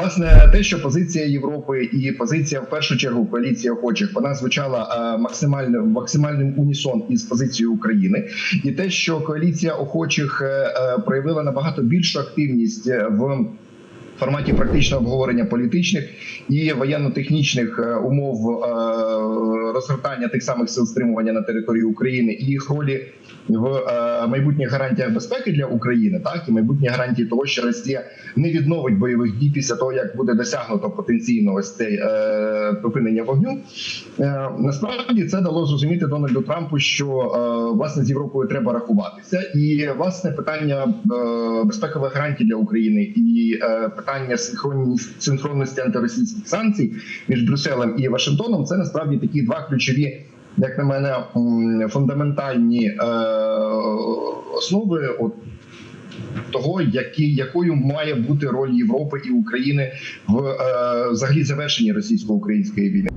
власне, те, що позиція Європи і позиція в першу чергу коаліції охочих, вона звучала е, максимально максимальним унісон із позицією України, і те, що коаліція охочих е, е, проявила набагато більшу активність е, форматі практичного обговорення політичних і воєнно-технічних е, умов е, розгортання тих самих сил стримування на території України і їх ролі в е, майбутніх гарантіях безпеки для України, так і майбутні гарантії того, що Росія не відновить бойових дій після того, як буде досягнуто потенційно ось це е, припинення вогню. Насправді це дало зрозуміти Дональду Трампу, що власне з Європою треба рахуватися, і власне питання безпекових гарантій для України і е, питання синхронності антиросійських санкцій між Брюсселем і Вашингтоном це насправді такі два ключові. Як на мене, фундаментальні е, основи от того, які, якою має бути роль Європи і України в е, взагалі завершенні російсько-української війни.